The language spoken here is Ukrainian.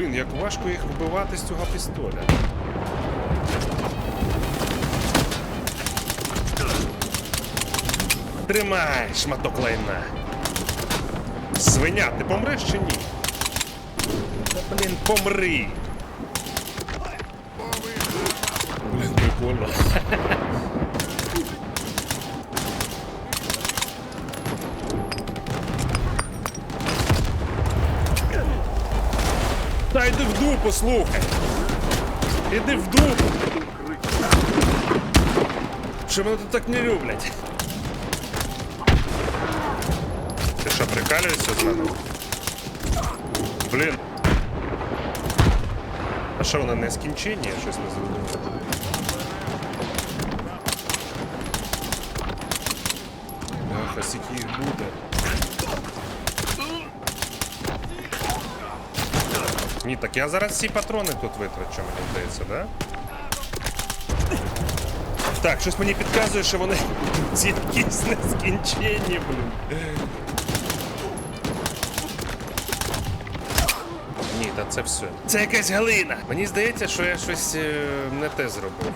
Блін, як важко їх вбивати з цього пістоля. Тримай, шматок лайна. Свиня, ти помреш чи ні? Та, блін, помри. Блін, прикольно. Та йди в дупу, слухай. Іди в дупу. Що мене тут так не люблять? Ти що, прикалюєшся з мене? Блін. А що вони не скінчені? Я щось не зрозумів. Ах, а скільки їх буде. Ні, так я зараз всі патрони тут витрачу, мені здається, да? Так, щось мені підказує, що вони ці якісь нескінченні, блін. Ні, та це все. Це якась галина. Мені здається, що я щось е, не те зробив.